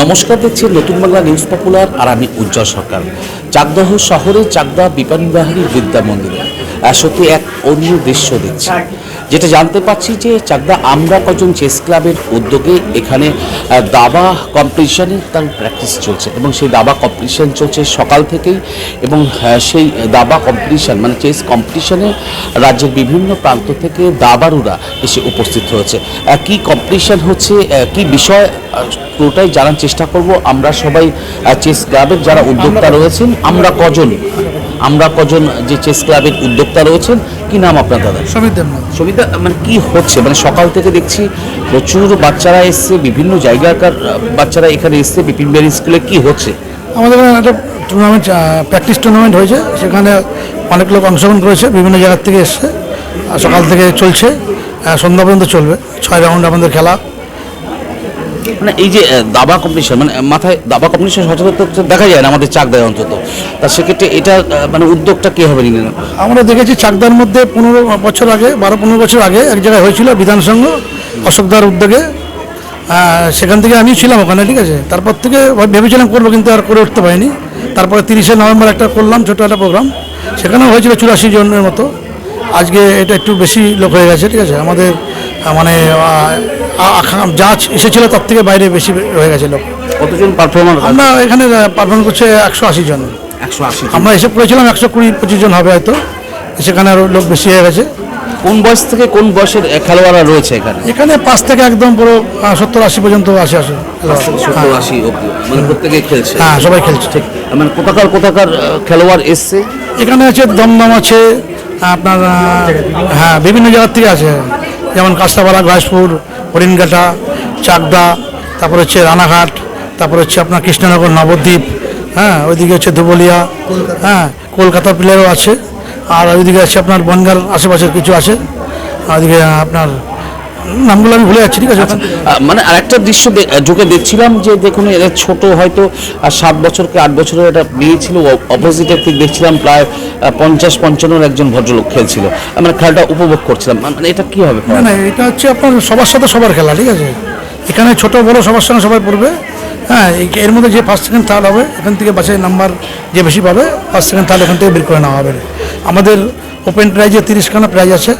নমস্কার দেখছি নতুন বাংলা নিউজ পপুলার আর আমি উজ্জ্বল সরকার। চাকদহ শহরে চাকদা বিপানীবাহারী বিদ্যা মন্দিরে। সত্যি এক অন্য দৃশ্য দেখছি। যেটা জানতে পারছি যে চাকদা আমরা কজন চেস ক্লাবের উদ্যোগে এখানে দাবা কম্পিটিশনের তার প্র্যাকটিস চলছে এবং সেই দাবা কম্পিটিশন চলছে সকাল থেকেই এবং সেই দাবা কম্পিটিশন মানে চেস কম্পিটিশনে রাজ্যের বিভিন্ন প্রান্ত থেকে দাবারুরা এসে উপস্থিত হয়েছে। কি কম্পিটিশন হচ্ছে কি বিষয় পুরোটাই জানার চেষ্টা করব। আমরা সবাই চেস ক্লাবের যারা উদ্যোক্তা রয়েছেন আমরা কজন? আমরা কজন যে চেস ক্লাবের উদ্যোক্তা রয়েছেন কি নাম আপনার দাদা? সবিতা মানে কি হচ্ছে? মানে সকাল থেকে দেখছি প্রচুর বাচ্চারা এসছে বিভিন্ন জায়গাকার বাচ্চারা এখানে এসছে বিপিন বিহারী স্কুলে কি হচ্ছে? আমাদের একটা টুর্নামেন্ট প্র্যাকটিস টুর্নামেন্ট হয়েছে সেখানে অনেক লোক অংশগ্রহণ করেছে বিভিন্ন জায়গার থেকে এসছে আর সকাল থেকে চলছে সন্ধ্যা পর্যন্ত চলবে ছয় রাউন্ড আমাদের খেলা। মানে এই যে দাবা কম্পিটিশন মানে মাথায় দাবা কম্পিটিশন তো দেখা যায় না আমাদের চাক দেয় অন্তত। তা সেক্ষেত্রে এটা মানে উদ্যোগটা কি হবে নিলেন? আমরা দেখেছি চাকদার মধ্যে পনেরো বছর আগে, বারো পনেরো বছর আগে এক জায়গায় হয়েছিল বিধানসংঘ অশোকদার উদ্যোগে। সেখান থেকে আমি ছিলাম ওখানে, ঠিক আছে? তারপর থেকে ভেবেছিলাম করব, কিন্তু আর করে উঠতে পারিনি। তারপরে তিরিশে নভেম্বর একটা করলাম, ছোটো একটা প্রোগ্রাম সেখানেও হয়েছিল চুরাশি জনের মতো। আজকে এটা একটু বেশি লোক হয়ে গেছে, ঠিক আছে? আমাদের মানে যা এসেছিল তার থেকে বাইরে বেশি হয়ে গেছে লোক কতজন পারফর্মার আমরা এখানে পারফর্ম করছে একশো আশি জন। একশো আশি আমরা হিসেব করেছিলাম একশো কুড়ি পঁচিশ জন হবে হয়তো। সেখানে আরও লোক বেশি হয়ে গেছে। কোন বয়স থেকে কোন বয়সের খেলোয়াড়রা রয়েছে এখানে? এখানে পাঁচ থেকে একদম পুরো সত্তর আশি পর্যন্ত আসে আসে সত্তর আশি অব্দি মানে প্রত্যেকে খেলছে। হ্যাঁ সবাই খেলছে। ঠিক। মানে কোথাকার কোথাকার খেলোয়াড় এসছে? এখানে আছে দমদম আছে আপনার হ্যাঁ বিভিন্ন জায়গার থেকে আছে। যেমন কাস্তাপাড়া ঘাসপুর হরিণঘাটা চাকদা তারপর হচ্ছে রানাঘাট তারপর হচ্ছে আপনার কৃষ্ণনগর নবদ্বীপ হ্যাঁ ওইদিকে হচ্ছে ধুবলিয়া হ্যাঁ কলকাতা প্লেয়ারও আছে। আর ওইদিকে আছে আপনার বনগার আশেপাশের কিছু আছে। ওইদিকে আপনার নামগুলো আমি ভুলে যাচ্ছি ঠিক আছে? আহ, মানে আরেকটা দৃশ্য দে- আহ, দেখছিলাম যে দেখুন এরা ছোট হয়তো আর সাত বছর কি আট বছরের একটা মেয়ে ছিল অপোজিটের দিক দেখছিলাম প্রায় পঞ্চাশ পঞ্চান্নর একজন ভদ্রলোক খেলছিল। আহ, মানে খেলাটা উপভোগ করছিলাম। মানে এটা কি হবে? না না এটা হচ্ছে আপনার সবার সাথে সবার খেলা ঠিক আছে? এখানে ছোট বড় সবার সঙ্গে সবাই পড়বে। হ্যাঁ এর মধ্যে যে ফার্স্ট সেকেন্ড থার্ড হবে এখান থেকে বাছাই নাম্বার যে বেশি পাবে ফার্স্ট সেকেন্ড থার্ড এখান থেকে বের করে নেওয়া হবে। আমাদের ওপেন প্রাইজে তিরিশখানা প্রাইজ আছে।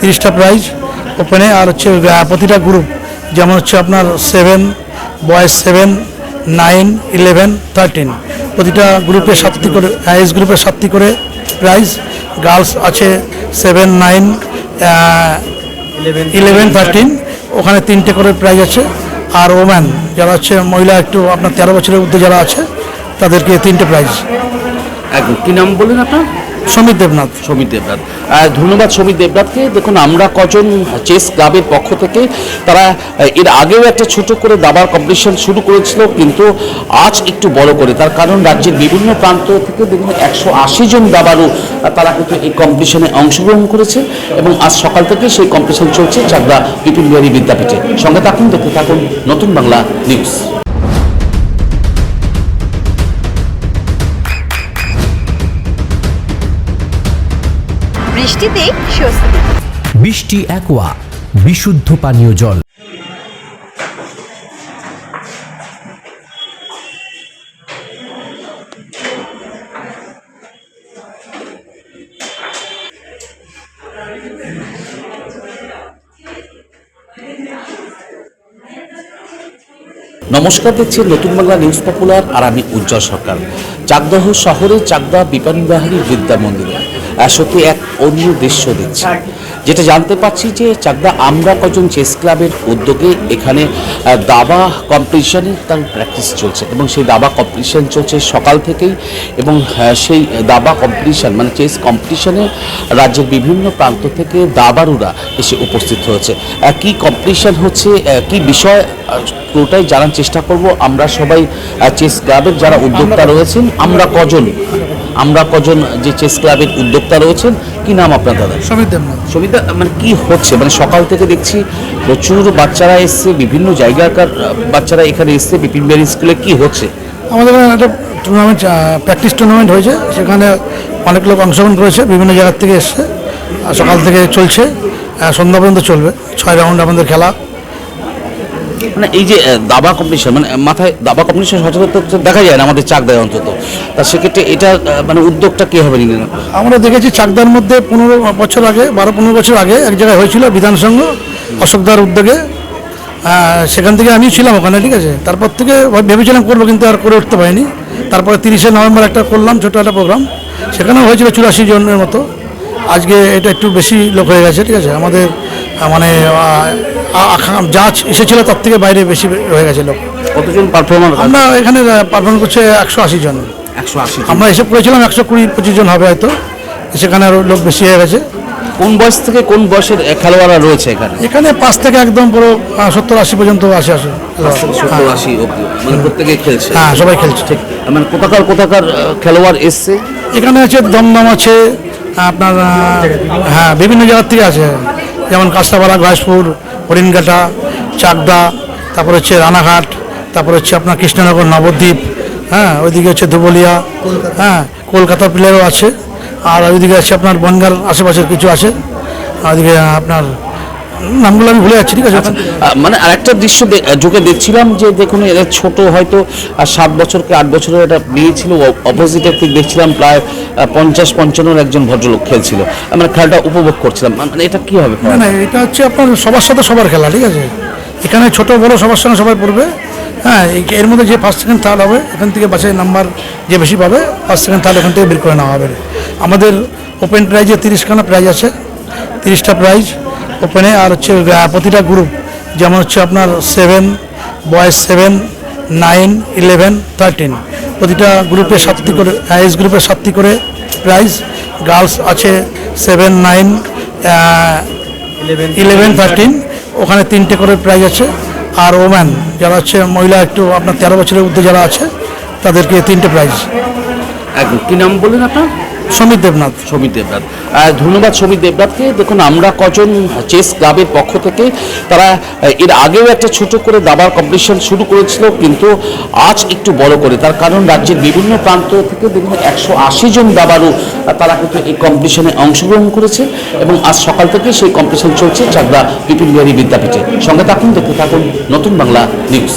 তিরিশটা প্রাইজ ওপেনে আর হচ্ছে প্রতিটা গ্রুপ যেমন হচ্ছে আপনার seven boys seven nine eleven thirteen প্রতিটা গ্রুপে সাতটি করে এজ গ্রুপে সাতটি করে প্রাইজ গার্লস আছে সেভেন নাইন ইলেভেন থার্টিন ওখানে তিনটে করে প্রাইজ আছে। আর ওম্যান যারা হচ্ছে মহিলা একটু আপনার তেরো বছরের মধ্যে যারা আছে, তাদেরকে তিনটে প্রাইজ একদম কী নাম বললেন আপনার? সমীর দেবনাথ। সমীর দেবনাথ। ধন্যবাদ সমীর দেবনাথকে। দেখুন, আমরা কজন চেস ক্লাবের পক্ষ থেকে, তারা এর আগেও একটা ছোট করে দাবার কম্পিটিশন শুরু করেছিল, কিন্তু আজ একটু বড় করে। তার কারণ, রাজ্যের বিভিন্ন প্রান্ত থেকে দেখুন, একশো আশি জন দাবারও তারা কিন্তু এই কম্পিটিশনে অংশগ্রহণ করেছে এবং আজ সকাল থেকে সেই কম্পিটিশন চলছে চাকদা বিপিন বিহারী বিদ্যাপীঠে। সঙ্গে থাকুন, দেখতে থাকুন নতুন বাংলা নিউজ বৃষ্টিতে স্বস্তি। বৃষ্টি অ্যাকোয়া বিশুদ্ধ পানীয় জল। নমস্কার দেখছি নতুন বাংলা নিউজ পপুলার আর আমি উজ্জ্বল সরকার। চাকদহ শহরে চাকদা বিপানীবাহারী বিদ্যা মন্দিরে। সত্যি এক অন্য দৃশ্য দেখছি। যেটা জানতে পারছি যে চাকদা আমরা কজন চেস ক্লাবের উদ্যোগে এখানে দাবা কম্পিটিশানে তার প্র্যাকটিস চলছে এবং সেই দাবা কম্পিটিশান চলছে সকাল থেকেই এবং সেই দাবা কম্পিটিশান মানে চেস কম্পিটিশানে রাজ্যের বিভিন্ন প্রান্ত থেকে দাবারুরা এসে উপস্থিত হয়েছে। কি কম্পিটিশন হচ্ছে কি বিষয় পুরোটাই জানার চেষ্টা করব। আমরা সবাই চেস ক্লাবের যারা উদ্যোক্তা রয়েছেন আমরা কজন? আমরা কজন যে চেস ক্লাবের উদ্যোক্তা রয়েছেন কি নাম আপনার দাদা? দেবনাথ। সবিতা মানে কি হচ্ছে? মানে সকাল থেকে দেখছি প্রচুর বাচ্চারা এসছে বিভিন্ন জায়গাকার বাচ্চারা এখানে এসছে বিপিন বিহারী স্কুলে কি হচ্ছে? আমাদের একটা টুর্নামেন্ট প্র্যাকটিস টুর্নামেন্ট হয়েছে সেখানে অনেক লোক অংশগ্রহণ করেছে বিভিন্ন জায়গার থেকে এসছে সকাল থেকে চলছে সন্ধ্যা পর্যন্ত চলবে ছয় রাউন্ড আমাদের খেলা। মানে এই যে দাবা কম্পিটিশন মানে মাথায় দাবা কম্পিটিশন তো দেখা যায় না আমাদের চাক দেয় অন্তত। তা সেক্ষেত্রে এটা মানে উদ্যোগটা কীভাবে নিলেন? আমরা দেখেছি চাকদার মধ্যে পনেরো বছর আগে, বারো পনেরো বছর আগে এক জায়গায় হয়েছিল বিধানসংঘ অশোকদার উদ্যোগে। সেখান থেকে আমিও ছিলাম ওখানে, ঠিক আছে? তারপর থেকে ভেবেছিলাম করব, কিন্তু আর করে উঠতে পারিনি। তারপরে তিরিশে নভেম্বর একটা করলাম, ছোটো একটা প্রোগ্রাম সেখানেও হয়েছিল চুরাশি জনের মতো। আজকে এটা একটু বেশি লোক হয়ে গেছে, ঠিক আছে? আমাদের মানে যা এসেছিল তার থেকে বাইরে বেশি হয়ে গেছে লোক। কতজন পারফর্মার আমরা এখানে পারফর্ম করছে একশো আশি জন। একশো আশি আমরা এসে করেছিলাম একশো কুড়ি পঁচিশ জন হবে হয়তো। সেখানে আরও লোক বেশি হয়ে গেছে। কোন বয়স থেকে কোন বয়সের খেলোয়াড়রা রয়েছে এখানে? এখানে পাঁচ থেকে একদম পুরো সত্তর আশি পর্যন্ত আসে আসে সত্তর আশি মানে প্রত্যেকে খেলছে। হ্যাঁ সবাই খেলছে। ঠিক। মানে কোথাকার কোথাকার খেলোয়াড় এসছে? এখানে আছে দমদম আছে আপনার হ্যাঁ বিভিন্ন জায়গার থেকে আছে। যেমন কাস্তাপাড়া ঘাসপুর হরিণঘাটা চাকদা তারপর হচ্ছে রানাঘাট তারপর হচ্ছে আপনার কৃষ্ণনগর নবদ্বীপ হ্যাঁ ওইদিকে হচ্ছে ধুবলিয়া হ্যাঁ কলকাতা প্লেয়ারও আছে। আর ওইদিকে আছে আপনার বনগার আশেপাশের কিছু আছে। ওইদিকে আপনার নামগুলো আমি ভুলে যাচ্ছি ঠিক আছে? মানে আরেকটা দৃশ্য আহ, দেখছিলাম যে দেখুন এরা ছোট হয়তো আর সাত বছর কি আট বছরের একটা মেয়ে ছিল অপোজিটের থেকে দেখছিলাম প্রায় পঞ্চাশ পঞ্চান্নর একজন ভদ্রলোক খেলছিল। আমরা খেলাটা উপভোগ করছিলাম। মানে এটা কি হবে না না এটা হচ্ছে আপনার সবার সাথে সবার খেলা ঠিক আছে? এখানে ছোট বড় সবার সঙ্গে সবাই পড়বে। হ্যাঁ এর মধ্যে যে ফার্স্ট সেকেন্ড থার্ড হবে এখান থেকে বাছাই নাম্বার যে বেশি পাবে ফার্স্ট সেকেন্ড থার্ড এখান থেকে বের করে নেওয়া হবে। আমাদের ওপেন প্রাইজে তিরিশখানা প্রাইজ আছে। তিরিশটা প্রাইজ ওপেনে আর হচ্ছে প্রতিটা গ্রুপ যেমন হচ্ছে আপনার seven boys seven nine eleven thirteen প্রতিটা গ্রুপে সাতটি করে এজ গ্রুপে সাতটি করে প্রাইজ গার্লস আছে সেভেন নাইন ইলেভেন থার্টিন ওখানে তিনটে করে প্রাইজ আছে। আর ওম্যান যারা হচ্ছে মহিলা একটু আপনার তেরো বছরের ঊর্ধ্বে যারা আছে তাদেরকে তিনটে প্রাইজ কি নাম বললেন আপনার? সমীর দেবনাথ। সমীর দেবনাথ। ধন্যবাদ সমীর দেবনাথকে। দেখুন, আমরা কজন চেস ক্লাবের পক্ষ থেকে তারা এর আগেও একটা ছোট করে দাবার কম্পিটিশন শুরু করেছিল, কিন্তু আজ একটু বড় করে। তার কারণ, রাজ্যের বিভিন্ন প্রান্ত থেকে দেখুন, একশো আশি জন দাবারও তারা কিন্তু এই কম্পিটিশনে অংশগ্রহণ করেছে এবং আজ সকাল থেকে সেই কম্পিটিশন চলছে চাকদা বিপিন বিহারী বিদ্যাপীঠে। সঙ্গে থাকুন, দেখতে থাকুন নতুন বাংলা নিউজ